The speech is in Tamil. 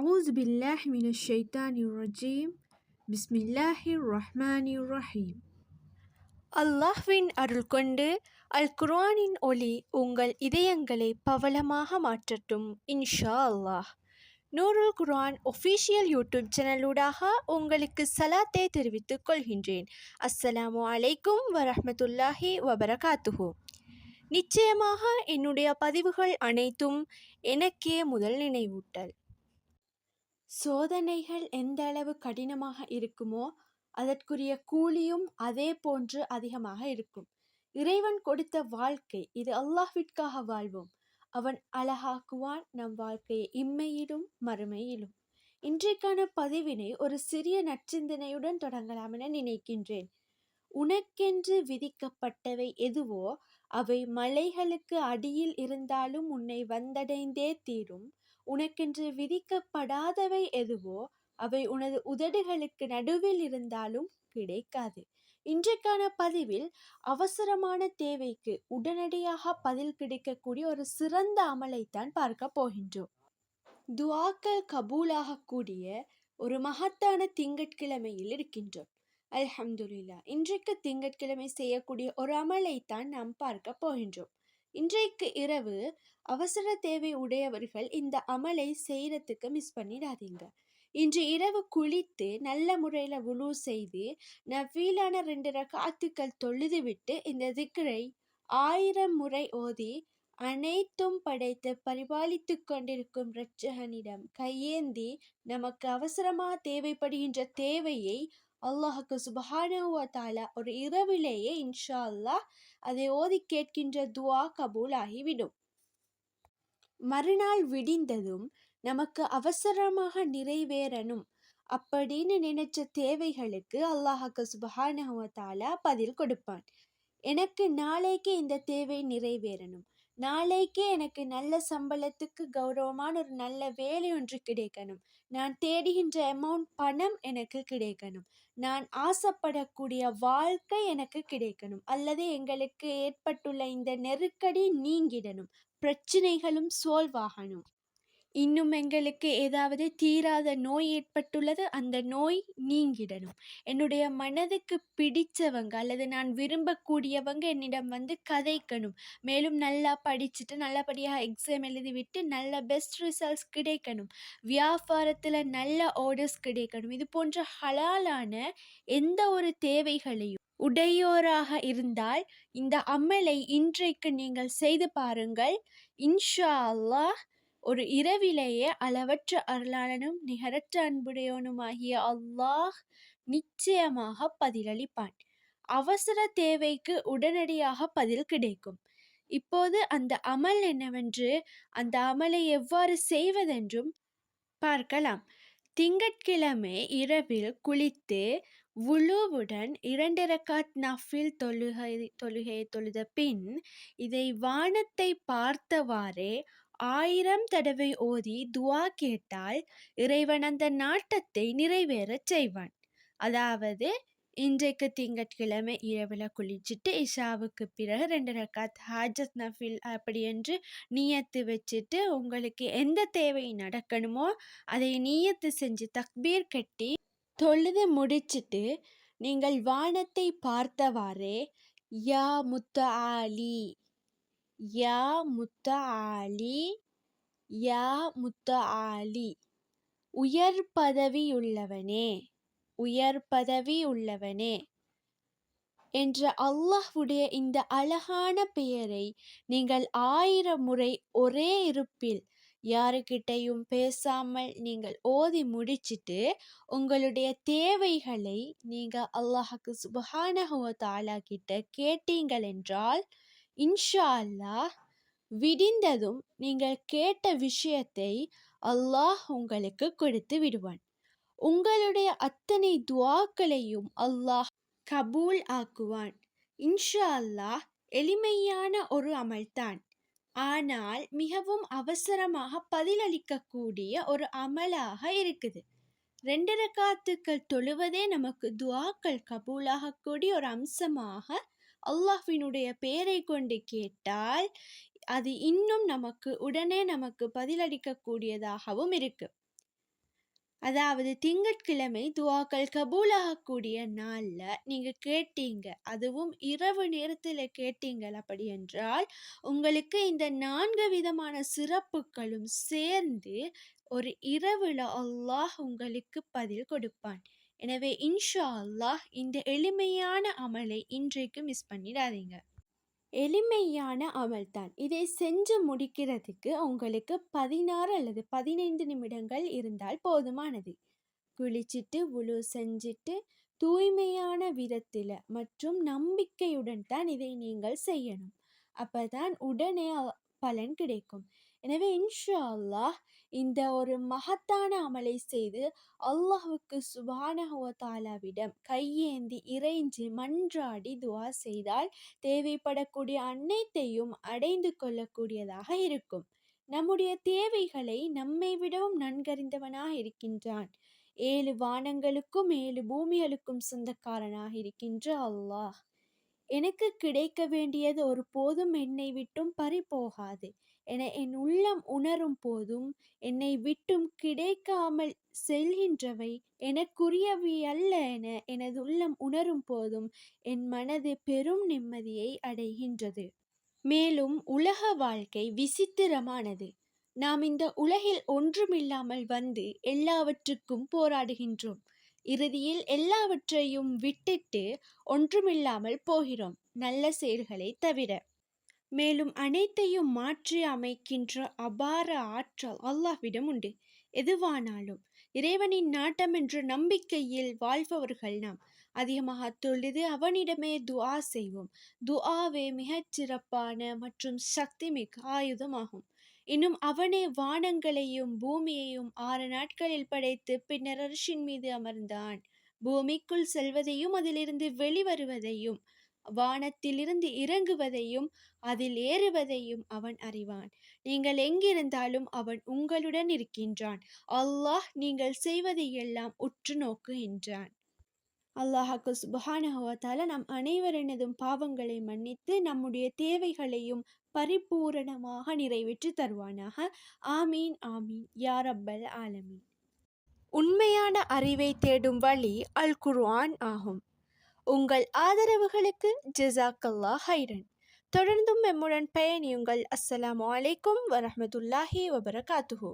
أعوذ بالله من الشيطان الرجيم بسم الله الرحمن الرحيم அல்லாஹ்வின் அருள் கொண்டு அல் குர்ஆனின் ஒளி உங்கள் இதயங்களை பவளமாக மாற்றட்டும் இன்ஷா அல்லாஹ் நூருல் குர்ஆன் ஒஃபிஷியல் யூடியூப் சேனலூடாக உங்களுக்கு சலாத்தை தெரிவித்துக் கொள்கின்றேன் அஸ்ஸலாமு அலைக்கும் வரஹ்மத்துல்லாஹி வபரகாத்துஹு நிச்சயமாக என்னுடைய பதிவுகள் அனைத்தும் எனக்கே முதல் நினைவூட்டல் சோதனைகள் எந்த அளவு கடினமாக இருக்குமோ அதற்குரிய கூலியும் அதே போன்று அதிகமாக இருக்கும். இறைவன் கொடுத்த வாழ்க்கை இது அல்லாஹ்விற்காக வாழ்வோம். அவன் அழகாக்குவான் நம் வாழ்க்கையை இம்மையிலும் மறுமையிலும். இன்றைக்கான பதிவினை ஒரு சிறிய நற்சிந்தனையுடன் தொடங்கலாம் என நினைக்கின்றேன். உனக்கென்று விதிக்கப்பட்டவை எதுவோ அவை மலைகளுக்கு அடியில் இருந்தாலும் உன்னை வந்தடைந்தே தீரும். உனக்கென்று விதிக்கப்படாதவை எதுவோ அவை உனது உதடுகளுக்கு நடுவில் இருந்தாலும் கிடைக்காது. இன்றைக்கான பதிவில் அவசரமான தேவைக்கு உடனடியாக பதில் கிடைக்கக்கூடிய ஒரு சிறந்த அமலைத்தான் பார்க்க போகின்றோம். துவாக்கள் கபூலாகக்கூடிய ஒரு மகத்தான திங்கட்கிழமையில் இருக்கின்றோம். அல்ஹம்துலில்லா. இன்றைக்கு திங்கட்கிழமை செய்யக்கூடிய ஒரு அமலைத்தான் நாம் பார்க்க போகின்றோம். இன்றைக்கு இரவு அவசர தேவை உடையவர்கள் இந்த அமலை செய்யறதுக்கு மிஸ் பண்ணிடாதீங்க. இன்று இரவு குளித்து நல்ல முறையில் உழு செய்து நவீலான ரெண்டு ரகாத்துக்கள் தொழுது விட்டு இந்த திக்கரை ஆயிரம் முறை ஓதி அனைத்தும் படைத்து பரிபாலித்து கொண்டிருக்கும் இரட்சகனிடம் கையேந்தி நமக்கு அவசரமாக தேவைப்படுகின்ற தேவையை அல்லாஹுக்கு சுபஹானுவ தாலா ஒரு இரவிலேயே இன்ஷா அல்லாஹ் அதை ஓதி கேட்கின்ற துவா கபூல் ஆகிவிடும் மறுநாள் விடிந்ததும் நமக்கு அவசரமாக நிறைவேறணும் அப்படின்னு நினைச்ச தேவைகளுக்கு அல்லாஹாக்கு சுபஹானுவ தாலா பதில் கொடுப்பான். எனக்கு நாளைக்கே இந்த தேவை நிறைவேறணும். நாளைக்கே எனக்கு நல்ல சம்பளத்துக்கு கௌரவமான ஒரு நல்ல வேலை ஒன்று கிடைக்கணும். நான் தேடுகின்ற அமௌண்ட் பணம் எனக்கு கிடைக்கணும். நான் ஆசைப்படக்கூடிய வாழ்க்கை எனக்கு கிடைக்கணும். அல்லது எங்களுக்கு ஏற்பட்டுள்ள இந்த நெருக்கடி நீங்கிடணும். பிரச்சனைகளும் சோல்வாகணும் இன்னும் எங்களுக்கு ஏதாவது தீராத நோய் ஏற்பட்டுள்ளது அந்த நோய் நீங்கிடணும். என்னுடைய மனதுக்கு பிடித்தவங்க அல்லது நான் விரும்பக்கூடியவங்க என்னிடம் வந்து கதைக்கணும். மேலும் நல்லா படிச்சுட்டு நல்லபடியாக எக்ஸாம் எழுதிவிட்டு நல்ல பெஸ்ட் ரிசல்ட்ஸ் கிடைக்கணும். வியாபாரத்தில் நல்ல ஆர்டர்ஸ் கிடைக்கணும். இது போன்ற ஹலாலான எந்த ஒரு தேவைகளையும் உடையோராக இருந்தால் இந்த அமலை இன்றைக்கு நீங்கள் செய்து பாருங்கள். இன்ஷா அல்லாஹ் ஒரு இரவிலேயே அளவற்ற அருளாளனும் நிகரற்ற அன்புடையவனுமாகிய அல்லாஹ் நிச்சயமாக பதிலளிப்பான். அவசர தேவைக்கு உடனடியாக பதில் கிடைக்கும். இப்போது அந்த அமல் என்னவென்று அந்த அமலை எவ்வாறு செய்வதென்றும் பார்க்கலாம். திங்கட்கிழமை இரவில் குளித்து உழுவுடன் இரண்டு ரக்காத் நஃபில் தொழுகை தொழுகையை தொழுத பின் இதை வானத்தை பார்த்தவாறே ஆயிரம் தடவை ஓதி துவா கேட்டால் இறைவன் அந்த நாட்டத்தை நிறைவேறச் செய்வான். அதாவது இன்றைக்கு திங்கட்கிழமை இரவில் குளிச்சுட்டு இஷாவுக்கு பிறகு ரெண்டு ரக்காத் ஹாஜத் நஃபில் அப்படி என்று நீயத்து வச்சுட்டு உங்களுக்கு எந்த தேவை நடக்கணுமோ அதை நீயத்து செஞ்சு தக்பீர் கட்டி தொழுது முடிச்சுட்டு நீங்கள் வானத்தை பார்த்தவாறே யா முத்த ஆலி யா முத்த ஆலி யா முத்த ஆலி உயர் பதவியுள்ளவனே உயர் பதவி உள்ளவனே என்ற அல்லாஹ்வுடைய இந்த அழகான பெயரை நீங்கள் ஆயிரம் முறை ஒரே இருப்பில் யாருக்கிட்டையும் பேசாமல் நீங்கள் ஓதி முடிச்சிட்டு உங்களுடைய தேவைகளை நீங்கள் அல்லாஹுக்கு சுபஹானஹுவ தாலா கிட்ட கேட்டீங்கள் என்றால் இன்ஷா அல்லாஹ் விடிந்ததும் நீங்கள் கேட்ட விஷயத்தை அல்லாஹ் உங்களுக்கு கொடுத்து விடுவான். உங்களுடைய அத்தனை துவாக்களையும் அல்லாஹ் கபூல் ஆக்குவான். இன்ஷா அல்லாஹ் எளிமையான ஒரு அமல்தான். ஆனால் மிகவும் அவசரமாக பதிலளிக்கக்கூடிய ஒரு அமலாக இருக்குது. ரெண்டரை காத்துக்கள் தொழுவதே நமக்கு துவாக்கள் கபூலாகக்கூடிய ஒரு அம்சமாக அல்லாஹ்வினுடைய பெயரை கொண்டு கேட்டால் அது இன்னும் நமக்கு உடனே நமக்கு பதிலளிக்கக்கூடியதாகவும் இருக்கு. அதாவது திங்கட்கிழமை துவாக்கள் கபூலாகக்கூடிய நாளில் நீங்கள் கேட்டீங்க அதுவும் இரவு நேரத்தில் கேட்டீங்கள் அப்படி என்றால் உங்களுக்கு இந்த நான்கு விதமான சிறப்புகளும் சேர்ந்து ஒரு இரவில் அல்லாஹ் உங்களுக்கு பதில் கொடுப்பான். எனவே இன்ஷா அல்லாஹ் இந்த எளிமையான அமலை இன்றைக்கு மிஸ் பண்ணிடாதீங்க. எளிமையான அமல் தான். இதை செஞ்சு முடிக்கிறதுக்கு உங்களுக்கு பதினாறு அல்லது பதினைந்து நிமிடங்கள் இருந்தால் போதுமானது. குளிச்சிட்டு உழு செஞ்சுட்டு தூய்மையான விதத்தில் மற்றும் நம்பிக்கையுடன் தான் இதை நீங்கள் செய்யணும். அப்பதான் உடனே பலன் கிடைக்கும். எனவே இன்ஷா அல்லாஹ் இந்த ஒரு மகத்தான அமலை செய்து அல்லாஹுக்கு சுபானஹு கையேந்தி இறைஞ்சி மன்றாடி துவா செய்தால் தேவைப்படக்கூடிய அனைத்தையும் அடைந்து கொள்ளக்கூடியதாக இருக்கும். நம்முடைய தேவைகளை நம்மை விடவும் நன்கறிந்தவனாக இருக்கின்றான். ஏழு வானங்களுக்கும் ஏழு பூமிகளுக்கும் சொந்தக்காரனாக இருக்கின்ற அல்லாஹ். எனக்கு கிடைக்க வேண்டியது ஒரு போதும் என்னை விட்டும் பறிபோகாது. என என் உள்ளம் உணரும் போதும் என்னை விட்டும் கிடைக்காமல் செல்கின்றவை எனக்குரியவை அல்ல என எனது உள்ளம் உணரும் போதும் என் மனது பெரும் நிம்மதியை அடைகின்றது. மேலும் உலக வாழ்க்கை விசித்திரமானது. நாம் இந்த உலகில் ஒன்றுமில்லாமல் வந்து எல்லாவற்றுக்கும் போராடுகின்றோம். இறுதியில் எல்லாவற்றையும் விட்டுட்டு ஒன்றுமில்லாமல் போகிறோம். நல்ல செயல்களை தவிர. மேலும் அனைத்தையும் மாற்றி அமைக்கின்ற அபார ஆற்றல் அல்லாஹ்விடம் உண்டு. எதுவானாலும் இறைவனின் நாட்டம் என்ற நம்பிக்கையில் வாழ்பவர்கள் நாம். அதிகமாக தொழுது அவனிடமே துஆ செய்வோம். துஆவே மிகச் சிறப்பான மற்றும் சக்தி மிக்க ஆயுதமாகும். இன்னும் அவனே வானங்களையும் பூமியையும் ஆறு நாட்களில் படைத்து பின்னர் அரசின் மீது அமர்ந்தான். பூமிக்குள் செல்வதையும் அதிலிருந்து வெளிவருவதையும் வானத்திலிருந்து இறங்குவதையும் அதில் ஏறுவதையும் அவன் அறிவான். நீங்கள் எங்கிருந்தாலும் அவன் உங்களுடன் இருக்கின்றான். அல்லாஹ் நீங்கள் செய்வதை எல்லாம் உற்று நோக்குகின்றான் அல்லாஹாக்கு சுபஹானஹுவத்தால நம் அனைவரினதும் பாவங்களை மன்னித்து நம்முடைய தேவைகளையும் பரிபூரணமாக நிறைவேற்றி தருவானாக. ஆமீன் ஆமீன். யாரப்பல் ஆலமீன். உண்மையான அறிவை தேடும் வழி அல் குர்ஆன் ஆகும். உங்கள் ஆதரவுகளுக்கு ஜிசாக்கல்லா ஹைரன். தொடர்ந்தும் எம்முடன் பயணியுங்கள். அஸ்ஸலாமு அலைக்கும் வரமத்துல்லாஹி வபரகாத்துஹூ.